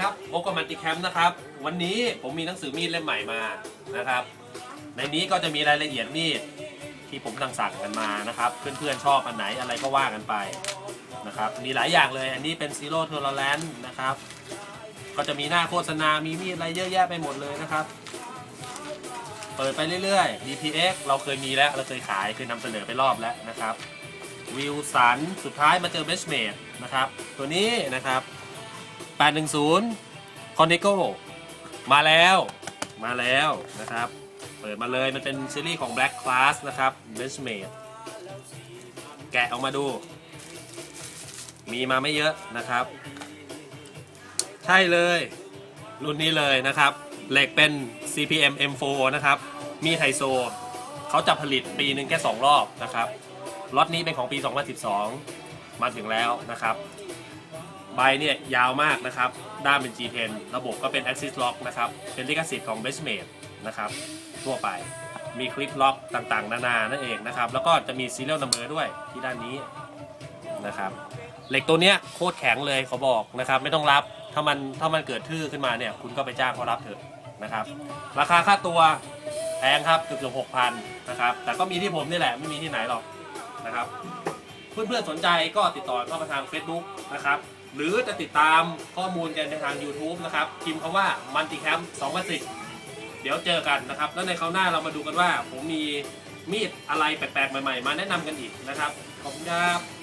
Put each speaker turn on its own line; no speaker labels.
ครับพบกับมันติแคมป์นะครับ วันนี้ผมมีหนังสือมีดเล่มใหม่มานะครับ ในนี้ก็จะมีรายละเอียดมีดที่ผมสั่งสั่งกันมานะครับ เพื่อนๆชอบอันไหนอะไรก็ว่ากันไปนะครับ มีหลายอย่างเลย อันนี้เป็น Zero Tolerance นะครับ ก็จะมีหน้าโฆษณา มีมีดอะไรเยอะแยะไปหมดเลยนะครับ เปิดไปเรื่อยๆ DPX เราเคยมีแล้ว เราเคยขาย เคยนำเสนอไปรอบแล้วนะครับ วิวสัน สุดท้ายมาเจอเบสเมดนะครับ ตัวนี้นะครับ 810 c o n e g o มาแล้วมาแล้วนะครับ เปิดมาเลยมันเป็นซีรีส์ของ Black Class นะครับ b e s t m a d e แกะออกมาดู มีมาไม่เยอะนะครับ ใช่เลย รุ่นนี้เลยนะครับ เหล็กเป็น CPM M4 นะครับ มีไทโซเขาจะผลิตปีหนึ่งแค่ 2 รอบนะครับล็อตนี้เป็นของปี 2012 มาถึงแล้วนะครับ ใบเนี่ยยาวมากนะครับ ด้ามเป็น G10 ระบบก็เป็น Axis Lock นะครับ เป็นลิขสิทธิ์ของ b e s t m a d e นะครับ ทั่วไป มีคลิปล็อกต่างๆ นานา นั่นเองนะครับ แล้วก็จะมี serial number ด้วยที่ด้านนี้นะครับ เหล็กตัวเนี้ยโคตรแข็งเลยเขาบอกนะครับ ไม่ต้องรับ ถ้ามันถ้ามันเกิดทื่อขึ้นมาเนี่ย คุณก็ไปจ้างเขารับเถอะนะครับ ราคาค่าตัวแพงครับเกือบเกือบหกพันนะครับ แต่ก็มีที่ผมนี่แหละ ไม่มีที่ไหนหรอกนะครับ เพื่อนๆสนใจก็ติดต่อเข้ามาทาง Facebook นะครับ หรือจะติดตามข้อมูลกันในทาง YouTube นะครับพิมพ์คำว่า Multicamp 2010 เดี๋ยวเจอกันนะครับ แล้วในคราวหน้าเรามาดูกันว่า ผมมีมีดอะไรแปลกๆ ใหม่ๆ มาแนะนำกันอีกนะครับ ขอบคุณครับ